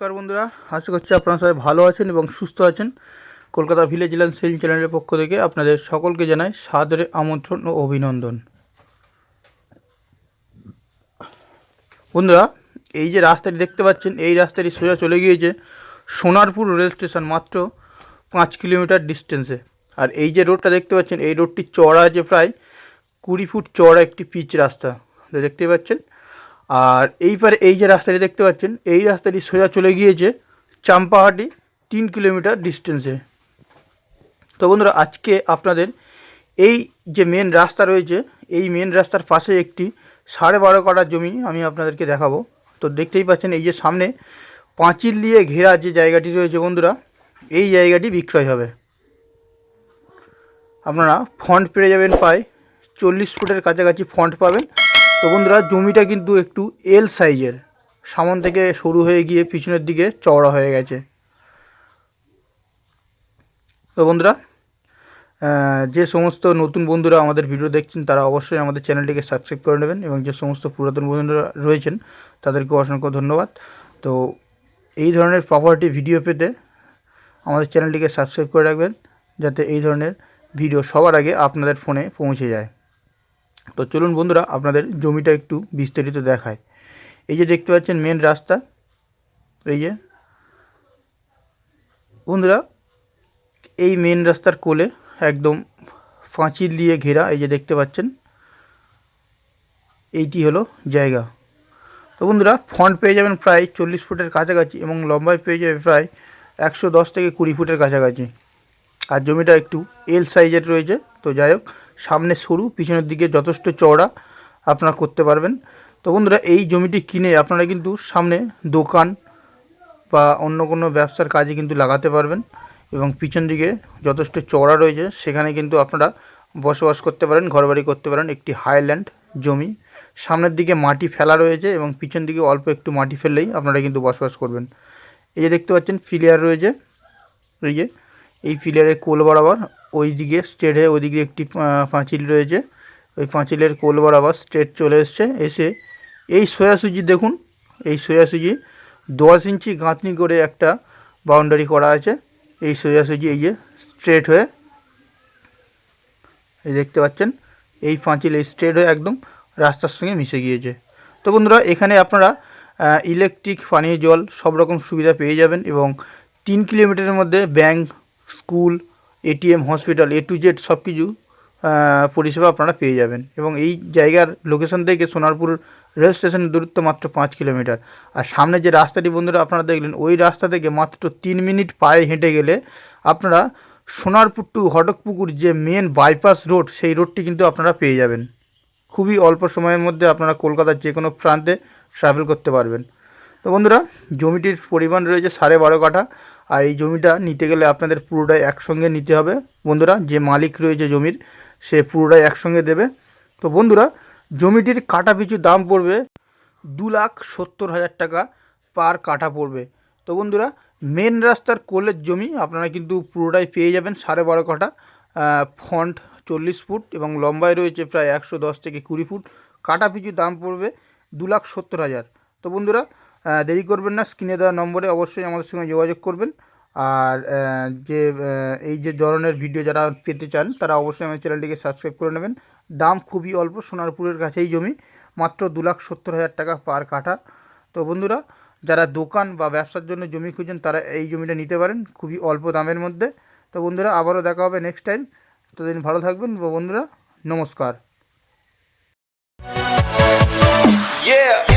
নমস্কার বন্ধুরা। আশা করছি আপনারা সবাই ভালো আছেন এবং সুস্থ আছেন। কলকাতা ভিলেজ ল্যান্ড সেল চ্যানেলের পক্ষ থেকে আপনাদের সকলকে জানাই সাদরে আমন্ত্রণ ও অভিনন্দন। বন্ধুরা, এই যে রাস্তাটি দেখতে পাচ্ছেন, এই রাস্তাটি সোজা চলে গিয়েছে সোনারপুর রেল স্টেশন মাত্র পাঁচ কিলোমিটার ডিস্টেন্সে আর এই যে রোডটা দেখতে পাচ্ছেন, এই রোডটি চড়া আছে প্রায় কুড়ি ফুট চড়া একটি পিচ রাস্তা। দেখতে পাচ্ছেন আর এই পারে এই যে রাস্তাটি দেখতে পাচ্ছেন, এই রাস্তাটি সোজা চলে গিয়েছে চাম্পাহাটি তিন কিলোমিটার ডিস্টেন্সে তো বন্ধুরা, আজকে আপনাদের এই যে মেন রাস্তা রয়েছে, এই মেন রাস্তার পাশে একটি সাড়ে বারো কাটা জমি আমি আপনাদেরকে দেখাবো। তো দেখতেই পাচ্ছেন, এই যে সামনে পাঁচিল দিয়ে ঘেরা যে জায়গাটি রয়েছে বন্ধুরা, এই জায়গাটি বিক্রয় হবে। আপনারা ফন্ট পেয়ে যাবেন প্রায় চল্লিশ ফুটের কাছাকাছি ফন্ট পাবেন। তো বন্ধুরা, জমিটা কিন্তু একটু এল সাইজের সামন থেকে সরু হয়ে গিয়ে পিছনের দিকে চওড়া হয়ে গেছে। তো বন্ধুরা যে সমস্ত নতুন বন্ধুরা আমাদের ভিডিও দেখছেন, তারা অবশ্যই আমাদের চ্যানেলটিকে সাবস্ক্রাইব করে নেবেন এবং যে সমস্ত পুরাতন বন্ধুরা রয়েছেন তাদেরকে অসংখ্য ধন্যবাদ। তো এই ধরনের প্রপার্টি ভিডিও পেতে আমাদের চ্যানেলটিকে সাবস্ক্রাইব করে রাখবেন, যাতে এই ধরনের ভিডিও সবার আগে আপনাদের ফোনে পৌঁছে যায়। তো চলুন বন্ধুরা, আপনাদের জমিটা একটু বিস্তারিত দেখায় এই যে দেখতে পাচ্ছেন মেন রাস্তা, এই যে। বন্ধুরা, এই মেন রাস্তার কোলে একদম পাঁচিল দিয়ে ঘেরা, এই যে দেখতে পাচ্ছেন, এইটি হলো জায়গা। তো বন্ধুরা ফ্রন্ট পেয়ে যাবেন প্রায় চল্লিশ ফুটের কাছাকাছি এবং লম্বায় পেয়ে যাবে প্রায় একশো দশ থেকে কুড়ি ফুটের কাছাকাছি। আর জমিটা একটু এল সাইজের রয়েছে, তো যাই হোক সামনে সরু, পিছনের দিকে যথেষ্ট চওড়া আপনারা করতে পারবেন। তো বন্ধুরা, এই জমিটি কিনে আপনারা কিন্তু সামনে দোকান বা অন্য কোনো ব্যবসার কাজে কিন্তু লাগাতে পারবেন এবং পিছন দিকে যথেষ্ট চওড়া রয়েছে, সেখানে কিন্তু আপনারা বসবাস করতে পারেন, ঘরবাড়ি করতে পারেন একটি হাইল্যান্ড জমি। সামনের দিকে মাটি ফেলা রয়েছে এবং পিছন দিকে অল্প একটু মাটি ফেললেই আপনারা কিন্তু বসবাস করবেন। এই যে দেখতে পাচ্ছেন, ফিলিয়ার রয়েছে। এই যে এই ফিলিয়ারের কোল বরাবর ওই দিকে স্ট্রেট হয়ে ওই দিকে একটি পাঁচিল রয়েছে। ওই পাঁচিলের কোল বরাবর স্ট্রেট চলে এসছে। এসে এই সোয়াসুজি দেখুন, এই সোয়াসুজি দশ ইঞ্চি গাঁথনি করে একটা বাউন্ডারি করা আছে। এই সোজাসুজি এই যে স্ট্রেট হয়ে, এই দেখতে পাচ্ছেন, এই পাঁচিল এই স্ট্রেট হয়ে একদম রাস্তার সঙ্গে মিশে গিয়েছে। তো বন্ধুরা, এখানে আপনারা ইলেকট্রিক পানীয় জল সব রকম সুবিধা পেয়ে যাবেন এবং তিন কিলোমিটারের মধ্যে bank school, ATM, hospital, A to Z সব কিছু পরিষেবা আপনারা পেয়ে যাবেন। এবং এই জায়গার লোকেশন থেকে সোনারপুর রেল স্টেশনের দূরত্ব মাত্র পাঁচ কিলোমিটার। আর সামনে যে রাস্তাটি বন্ধুরা আপনারা দেখলেন, ওই রাস্তা থেকে মাত্র তিন মিনিট পায়ে হেঁটে গেলে আপনারা সোনারপুর টু হটকপুকুর যে মেন বাইপাস রোড সেই রোডটি কিন্তু আপনারা পেয়ে যাবেন। খুবই অল্প সময়ের মধ্যে আপনারা কলকাতার যে কোনো প্রান্তে ট্রাভেল করতে পারবেন। তো বন্ধুরা, জমিটির পরিমাণ রয়েছে সাড়ে বারো কাঠা। আর এই জমিটা নিতে গেলে আপনাদের পুরোটাই একসঙ্গে নিতে হবে। বন্ধুরা, যে মালিক রয়েছে জমির, সে পুরোটাই একসঙ্গে দেবে। তো বন্ধুরা, জমিটির কাটা পিছু দাম পড়বে দু লাখ সত্তর হাজার টাকা পার কাটা পড়বে। তো বন্ধুরা মেন রাস্তার কোলের জমি আপনারা কিন্তু পুরোটাই পেয়ে যাবেন সাড়ে বারো কাঠা ফন্ট চল্লিশ ফুট এবং লম্বায় রয়েছে প্রায় একশো দশ থেকে কুড়ি ফুট। কাটা পিছু দাম পড়বে দু লাখ সত্তর হাজার। তো বন্ধুরা দেরি করবেন না, স্ক্রিনে দেওয়া নম্বরে অবশ্যই আমাদের সঙ্গে যোগাযোগ করবেন। আর যে এই যে ধরনের ভিডিও যারা পেতে চান, তারা অবশ্যই আমার চ্যানেলটিকে সাবস্ক্রাইব করে নেবেন। দাম খুবই অল্প, সোনারপুরের কাছেই জমি, মাত্র দু লাখ সত্তর হাজার টাকা পার কাঠা। তো বন্ধুরা, যারা দোকান বা ব্যবসার জন্য জমি খুঁজছেন তারা এই জমিটা নিতে পারেন খুবই অল্প দামের মধ্যে। তো বন্ধুরা, আবারও দেখা হবে নেক্সট টাইম ততদিন ভালো থাকবেন। বন্ধুরা, নমস্কার। Yeah.